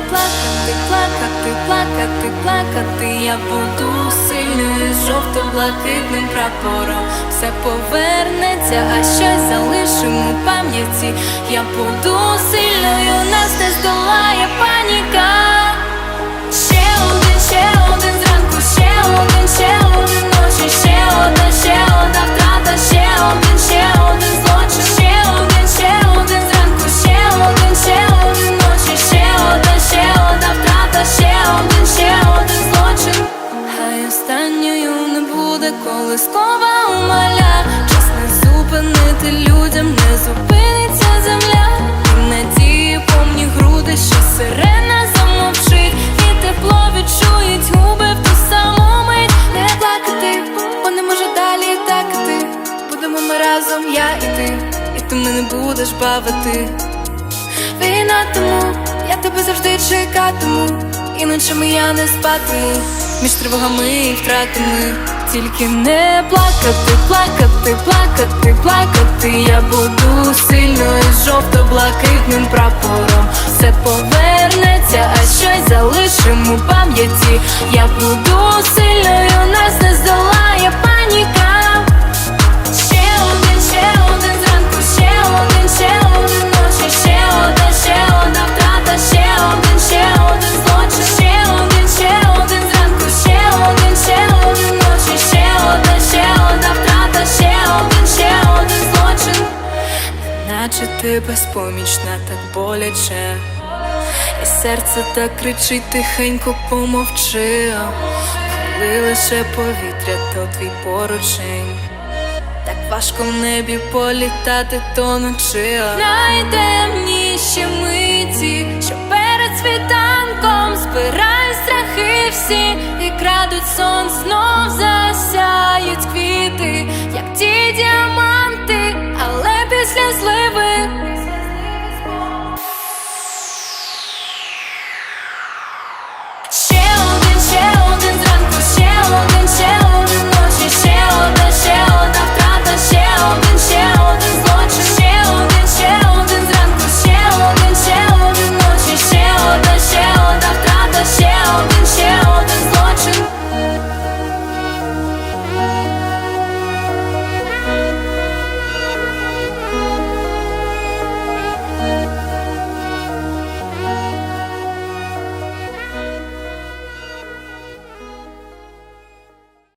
буде плакати, плакати, плакати, плакати, я буду сильною жовто-блакитним прапором. Все повернеться, а щось залишимо пам'яті. Я буду сильною, нас не здолає паніка. Буде колискова умаля. Час не зупинити людям, не зупиниться земля. І надії повні груди, що сирена замовчить, і тепло відчують губи в ту саму мить. Не плакати, бо не може далі так іти. Будемо ми разом, я і ти, і ти мене будеш бавити. Війна тому, я тебе завжди чекатиму, і ночами я не спати, між тривогами і втратами. Тільки не плакати, плакати, плакати, плакати. Я буду Наче ти безпомічна, так боляче. І серце так кричить тихенько помовчи, коли лише повітря, то твій поручень. Так важко в небі політати тонучи Найтемніші миті, що перед світанком збирають страхи всі і крадуть сон, знов щасливих. Ще